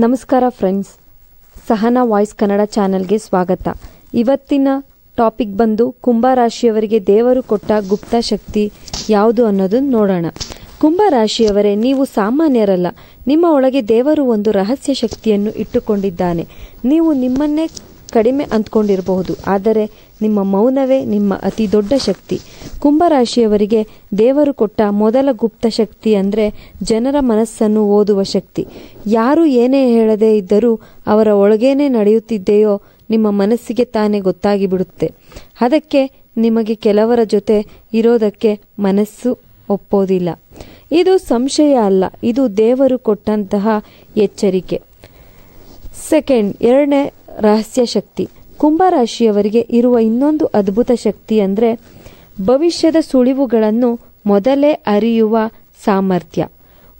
ನಮಸ್ಕಾರ friends. Sahana voice Kannada ಚಾನೆಲ್ಗೆ ಸ್ವಾಗತ. ಇವತ್ತಿನ ಟಾಪಿಕ್ ಬಂದು ಕುಂಭ ರಾಶಿಯವರಿಗೆ ದೇವರು ಕೊಟ್ಟ ಗುಪ್ತ ಶಕ್ತಿ ಯಾವುದು ಅನ್ನೋದನ್ನು ನೋಡೋಣ. ಕುಂಭ ರಾಶಿಯವರೇ, ನೀವು ಸಾಮಾನ್ಯರಲ್ಲ. ನಿಮ್ಮ ಒಳಗೆ ದೇವರು ಒಂದು ರಹಸ್ಯ ಶಕ್ತಿಯನ್ನು ಇಟ್ಟುಕೊಂಡಿದ್ದಾನೆ. ನೀವು ನಿಮ್ಮನ್ನೇ ಕಡಿಮೆ ಅಂದ್ಕೊಂಡಿರಬಹುದು ಆದರೆ ನಿಮ್ಮ ಮೌನವೇ ನಿಮ್ಮ ಅತಿ ದೊಡ್ಡ ಶಕ್ತಿ. ಕುಂಭರಾಶಿಯವರಿಗೆ ದೇವರು ಕೊಟ್ಟ ಮೊದಲ ಗುಪ್ತ ಶಕ್ತಿ ಅಂದರೆ ಜನರ ಮನಸ್ಸನ್ನು ಓದುವ ಶಕ್ತಿ. ಯಾರು ಏನೇ ಹೇಳದೇ ಇದ್ದರೂ ಅವರ ಒಳಗೇನೆ ನಡೆಯುತ್ತಿದೆಯೋ ನಿಮ್ಮ ಮನಸ್ಸಿಗೆ ತಾನೇ ಗೊತ್ತಾಗಿ ಬಿಡುತ್ತೆ ಅದಕ್ಕೆ ನಿಮಗೆ ಕೆಲವರ ಜೊತೆ ಇರೋದಕ್ಕೆ ಮನಸ್ಸು ಒಪ್ಪೋದಿಲ್ಲ. ಇದು ಸಂಶಯ ಅಲ್ಲ, ಇದು ದೇವರು ಕೊಟ್ಟಂತಹ ಎಚ್ಚರಿಕೆ. ಸೆಕೆಂಡ್, ಎರಡನೇ ರಹಸ್ಯ ಶಕ್ತಿ. ಕುಂಭ ರಾಶಿಯವರಿಗೆ ಇರುವ ಇನ್ನೊಂದು ಅದ್ಭುತ ಶಕ್ತಿ ಅಂದರೆ ಭವಿಷ್ಯದ ಸುಳಿವುಗಳನ್ನು ಮೊದಲೇ ಅರಿಯುವ ಸಾಮರ್ಥ್ಯ.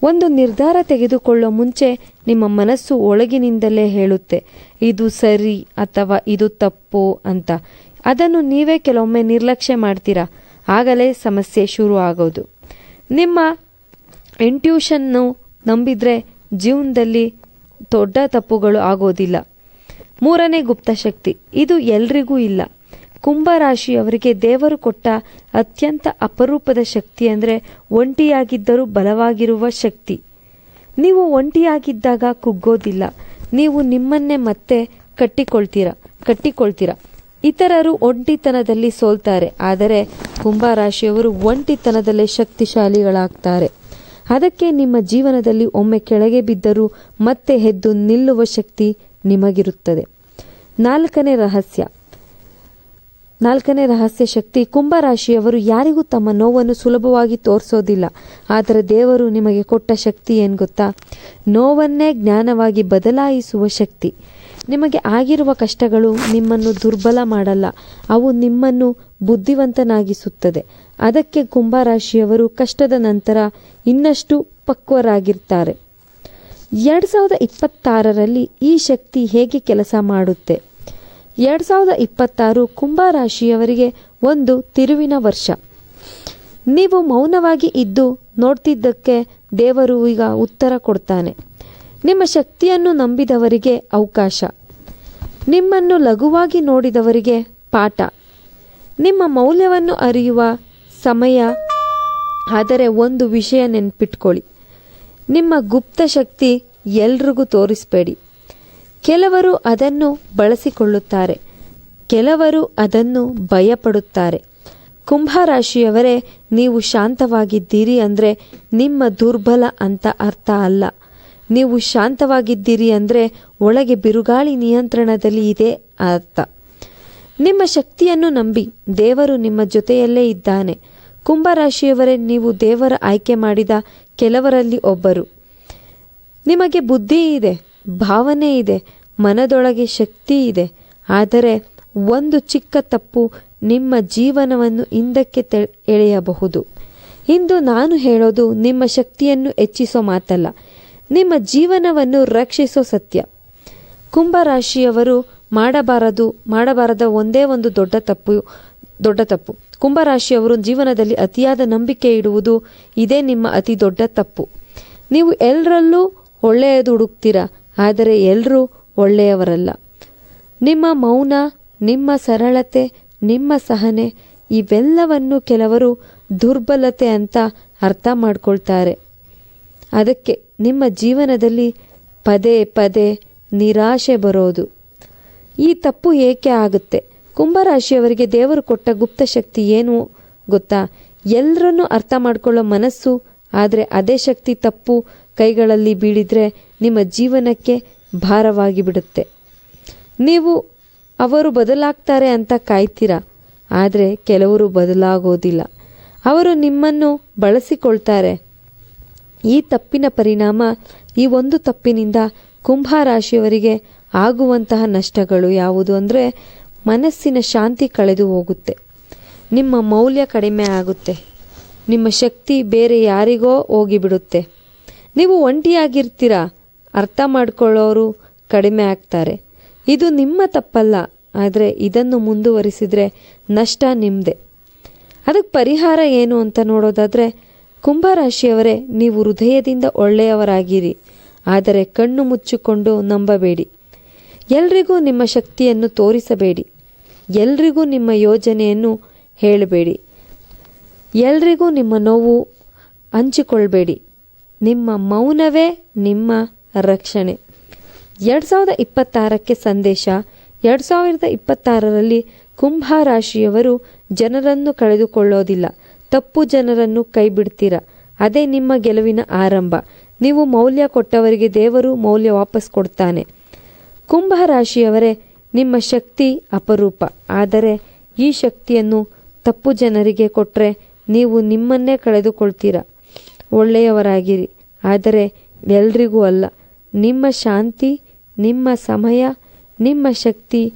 ಒಂದು ನಿರ್ಧಾರ ತೆಗೆದುಕೊಳ್ಳೋ ಮುಂಚೆ ನಿಮ್ಮ ಮನಸ್ಸು ಒಳಗಿನಿಂದಲೇ ಹೇಳುತ್ತೆ, ಇದು ಸರಿ ಅಥವಾ ಇದು ತಪ್ಪು ಅಂತ. ಅದನ್ನು ನೀವೇ ಕೆಲವೊಮ್ಮೆ ನಿರ್ಲಕ್ಷ್ಯ ಮಾಡ್ತೀರಾ? ಆಗಲೇ ಸಮಸ್ಯೆ ಶುರು ಆಗೋದು. ನಿಮ್ಮ ಇಂಟ್ಯೂಷನ್ನು ನಂಬಿದರೆ ಜೀವನದಲ್ಲಿ ದೊಡ್ಡ ತಪ್ಪುಗಳು ಆಗೋದಿಲ್ಲ. ಮೂರನೇ ಗುಪ್ತ ಶಕ್ತಿ, ಇದು ಎಲ್ರಿಗೂ ಇಲ್ಲ. ಕುಂಭರಾಶಿಯವರಿಗೆ ದೇವರು ಕೊಟ್ಟ ಅತ್ಯಂತ ಅಪರೂಪದ ಶಕ್ತಿ ಅಂದರೆ ಒಂಟಿಯಾಗಿದ್ದರೂ ಬಲವಾಗಿರುವ ಶಕ್ತಿ. ನೀವು ಒಂಟಿಯಾಗಿದ್ದಾಗ ಕುಗ್ಗೋದಿಲ್ಲ. ನೀವು ನಿಮ್ಮನ್ನೇ ಮತ್ತೆ ಕಟ್ಟಿಕೊಳ್ತೀರಾ ಕಟ್ಟಿಕೊಳ್ತೀರಾ. ಇತರರು ಒಂಟಿತನದಲ್ಲಿ ಸೋಲ್ತಾರೆ, ಆದರೆ ಕುಂಭರಾಶಿಯವರು ಒಂಟಿತನದಲ್ಲೇ ಶಕ್ತಿಶಾಲಿಗಳಾಗ್ತಾರೆ. ಅದಕ್ಕೆ ನಿಮ್ಮ ಜೀವನದಲ್ಲಿ ಒಮ್ಮೆ ಕೆಳಗೆ ಬಿದ್ದರೂ ಮತ್ತೆ ಹೆದ್ದು ನಿಲ್ಲುವ ಶಕ್ತಿ ನಿಮಗಿರುತ್ತದೆ. ನಾಲ್ಕನೇ ರಹಸ್ಯ. ನಾಲ್ಕನೇ ರಹಸ್ಯ ಶಕ್ತಿ, ಕುಂಭರಾಶಿಯವರು ಯಾರಿಗೂ ತಮ್ಮ ನೋವನ್ನು ಸುಲಭವಾಗಿ ತೋರಿಸೋದಿಲ್ಲ, ಆದರೆ ದೇವರು ನಿಮಗೆ ಕೊಟ್ಟ ಶಕ್ತಿ ಏನು ಗೊತ್ತಾ? ನೋವನ್ನೇ ಜ್ಞಾನವಾಗಿ ಬದಲಾಯಿಸುವ ಶಕ್ತಿ. ನಿಮಗೆ ಆಗಿರುವ ಕಷ್ಟಗಳು ನಿಮ್ಮನ್ನು ದುರ್ಬಲ ಮಾಡಲ್ಲ. ಅವು ನಿಮ್ಮನ್ನು ಬುದ್ಧಿವಂತನಾಗಿಸುತ್ತದೆ. ಅದಕ್ಕೆ ಕುಂಭರಾಶಿಯವರು ಕಷ್ಟದ ನಂತರ ಇನ್ನಷ್ಟು ಪಕ್ವರಾಗಿರ್ತಾರೆ. ಎರಡು ಸಾವಿರದ ಇಪ್ಪತ್ತಾರರಲ್ಲಿ ಈ ಶಕ್ತಿ ಹೇಗೆ ಕೆಲಸ ಮಾಡುತ್ತೆ? ಎರಡು ಸಾವಿರದ ಇಪ್ಪತ್ತಾರು ಕುಂಭರಾಶಿಯವರಿಗೆ ಒಂದು ತಿರುವಿನ ವರ್ಷ. ನೀವು ಮೌನವಾಗಿ ಇದ್ದು ನೋಡ್ತಿದ್ದಕ್ಕೆ ದೇವರು ಈಗ ಉತ್ತರ ಕೊಡ್ತಾನೆ. ನಿಮ್ಮ ಶಕ್ತಿಯನ್ನು ನಂಬಿದವರಿಗೆ ಅವಕಾಶ. ನಿಮ್ಮನ್ನು ಲಘುವಾಗಿ ನೋಡಿದವರಿಗೆ ಪಾಠ. ನಿಮ್ಮ ಮೌಲ್ಯವನ್ನು ಅರಿಯುವ ಸಮಯ, ಆದರೆ ಒಂದು ವಿಷಯ ನೆನ್ಪಿಟ್ಕೊಳ್ಳಿ. ನಿಮ್ಮ ಗುಪ್ತ ಶಕ್ತಿ ಎಲ್ರಿಗೂ ತೋರಿಸಬೇಡಿ. ಕೆಲವರು ಅದನ್ನು ಬಳಸಿಕೊಳ್ಳುತ್ತಾರೆ. ಕೆಲವರು ಅದನ್ನು ಭಯಪಡುತ್ತಾರೆ. ಕುಂಭರಾಶಿಯವರೇ, ನೀವು ಶಾಂತವಾಗಿದ್ದೀರಿ ಅಂದರೆ ನಿಮ್ಮ ದುರ್ಬಲ ಅಂತ ಅರ್ಥ ಅಲ್ಲ. ನೀವು ಶಾಂತವಾಗಿದ್ದೀರಿ ಅಂದರೆ ಒಳಗೆ ಬಿರುಗಾಳಿ ನಿಯಂತ್ರಣದಲ್ಲಿ ಇದೆ ಅರ್ಥ. ನಿಮ್ಮ ಶಕ್ತಿಯನ್ನು ನಂಬಿ ದೇವರು ನಿಮ್ಮ ಜೊತೆಯಲ್ಲೇ ಇದ್ದಾನೆ. ಕುಂಭರಾಶಿಯವರೇ, ನೀವು ದೇವರ ಆಯ್ಕೆ ಮಾಡಿದ ಕೆಲವರಲ್ಲಿ ಒಬ್ಬರು. ನಿಮಗೆ ಬುದ್ಧಿ ಇದೆ, ಭಾವನೆ ಇದೆ, ಮನದೊಳಗೆ ಶಕ್ತಿ ಇದೆ. ಆದರೆ ಒಂದು ಚಿಕ್ಕ ತಪ್ಪು ನಿಮ್ಮ ಜೀವನವನ್ನು ಹಿಂದಕ್ಕೆ ಎಳೆಯಬಹುದು. ಇಂದು ನಾನು ಹೇಳೋದು ನಿಮ್ಮ ಶಕ್ತಿಯನ್ನು ಹೆಚ್ಚಿಸೋ ಮಾತಲ್ಲ. ನಿಮ್ಮ ಜೀವನವನ್ನು ರಕ್ಷಿಸೋ ಸತ್ಯ. ಕುಂಭರಾಶಿಯವರು ಮಾಡಬಾರದು, ಮಾಡಬಾರದ ಒಂದೇ ಒಂದು ದೊಡ್ಡ ತಪ್ಪು ದೊಡ್ಡ ತಪ್ಪು. ಕುಂಭರಾಶಿಯವರು ಜೀವನದಲ್ಲಿ ಅತಿಯಾದ ನಂಬಿಕೆ ಇಡುವುದು ಇದೇ ನಿಮ್ಮ ಅತಿ ದೊಡ್ಡ ತಪ್ಪು. ನೀವು ಎಲ್ಲರಲ್ಲೂ ಒಳ್ಳೆಯದು ಹುಡುಕ್ತೀರಾ, ಆದರೆ ಎಲ್ಲರೂ ಒಳ್ಳೆಯವರಲ್ಲ. ನಿಮ್ಮ ಮೌನ, ನಿಮ್ಮ ಸರಳತೆ, ನಿಮ್ಮ ಸಹನೆ, ಇವೆಲ್ಲವನ್ನು ಕೆಲವರು ದುರ್ಬಲತೆ ಅಂತ ಅರ್ಥ ಮಾಡ್ಕೊಳ್ತಾರೆ. ಅದಕ್ಕೆ ನಿಮ್ಮ ಜೀವನದಲ್ಲಿ ಪದೇ ಪದೇ ನಿರಾಶೆ ಬರೋದು. ಈ ತಪ್ಪು ಏಕೆ ಆಗುತ್ತೆ? ಕುಂಭರಾಶಿಯವರಿಗೆ ದೇವರು ಕೊಟ್ಟ ಗುಪ್ತ ಶಕ್ತಿ ಏನು ಗೊತ್ತಾ? ಎಲ್ಲರನ್ನೂ ಅರ್ಥ ಮಾಡಿಕೊಳ್ಳೋ ಮನಸ್ಸು, ಆದರೆ ಅದೇ ಶಕ್ತಿ ತಪ್ಪು ಕೈಗಳಲ್ಲಿ ಬೀಳಿದರೆ ನಿಮ್ಮ ಜೀವನಕ್ಕೆ ಭಾರವಾಗಿ ಬಿಡುತ್ತೆ. ನೀವು ಅವರು ಬದಲಾಗ್ತಾರೆ ಅಂತ ಕಾಯ್ತೀರಾ? ಆದರೆ ಕೆಲವರು ಬದಲಾಗೋದಿಲ್ಲ. ಅವರು ನಿಮ್ಮನ್ನು ಬಳಸಿಕೊಳ್ತಾರೆ. ಈ ತಪ್ಪಿನ ಪರಿಣಾಮ ಈ ಒಂದು ತಪ್ಪಿನಿಂದ ಕುಂಭ ರಾಶಿಯವರಿಗೆ ಆಗುವಂತಹ ನಷ್ಟಗಳು ಯಾವುದು ಅಂದರೆ ಮನಸ್ಸಿನ ಶಾಂತಿ ಕಳೆದು ಹೋಗುತ್ತೆ. ನಿಮ್ಮ ಮೌಲ್ಯ ಕಡಿಮೆ ಆಗುತ್ತೆ. ನಿಮ್ಮ ಶಕ್ತಿ ಬೇರೆ ಯಾರಿಗೋ ಹೋಗಿಬಿಡುತ್ತೆ. ನೀವು ಒಂಟಿಯಾಗಿರ್ತೀರಾ? ಅರ್ಥ ಮಾಡಿಕೊಳ್ಳೋರು ಕಡಿಮೆ ಆಗ್ತಾರೆ. ಇದು ನಿಮ್ಮ ತಪ್ಪಲ್ಲ. ಆದರೆ ಇದನ್ನು ಮುಂದುವರಿಸಿದರೆ ನಷ್ಟ ನಿಮ್ಮದೆ ಅದಕ್ಕೆ ಪರಿಹಾರ ಏನು ಅಂತ ನೋಡೋದಾದರೆ ಕುಂಭರಾಶಿಯವರೇ, ನೀವು ಹೃದಯದಿಂದ ಒಳ್ಳೆಯವರಾಗಿರಿ, ಆದರೆ ಕಣ್ಣು ಮುಚ್ಚಿಕೊಂಡು ನಂಬಬೇಡಿ. ಎಲ್ರಿಗೂ ನಿಮ್ಮ ಶಕ್ತಿಯನ್ನು ತೋರಿಸಬೇಡಿ. ಎಲ್ರಿಗೂ ನಿಮ್ಮ ಯೋಜನೆಯನ್ನು ಹೇಳಬೇಡಿ. ಎಲ್ರಿಗೂ ನಿಮ್ಮ ನೋವು ಹಂಚಿಕೊಳ್ಬೇಡಿ. ನಿಮ್ಮ ಮೌನವೇ ನಿಮ್ಮ ರಕ್ಷಣೆ. ಎರಡು ಸಾವಿರದ ಇಪ್ಪತ್ತಾರಕ್ಕೆ ಸಂದೇಶ, ಎರಡು ಸಾವಿರದ ಇಪ್ಪತ್ತಾರರಲ್ಲಿ ಕುಂಭ ರಾಶಿಯವರು ಜನರನ್ನು ಕಳೆದುಕೊಳ್ಳೋದಿಲ್ಲ. ತಪ್ಪು ಜನರನ್ನು ಕೈ ಬಿಡ್ತೀರ ಅದೇ ನಿಮ್ಮ ಗೆಲುವಿನ ಆರಂಭ. ನೀವು ಮೌಲ್ಯ ಕೊಟ್ಟವರಿಗೆ ದೇವರು ಮೌಲ್ಯ ವಾಪಸ್ ಕೊಡ್ತಾನೆ. ಕುಂಭ ರಾಶಿಯವರೇ, ನಿಮ್ಮ ಶಕ್ತಿ ಅಪರೂಪ. ಆದರೆ ಈ ಶಕ್ತಿಯನ್ನು ತಪ್ಪು ಜನರಿಗೆ ಕೊಟ್ಟರೆ ನೀವು ನಿಮ್ಮನ್ನೇ ಕಳೆದುಕೊಳ್ತೀರಾ. ಒಳ್ಳೆಯವರಾಗಿರಿ. ಆದರೆ ಎಲ್ರಿಗೂ ಅಲ್ಲ. ನಿಮ್ಮ ಶಾಂತಿ, ನಿಮ್ಮ ಸಮಯ, ನಿಮ್ಮ ಶಕ್ತಿ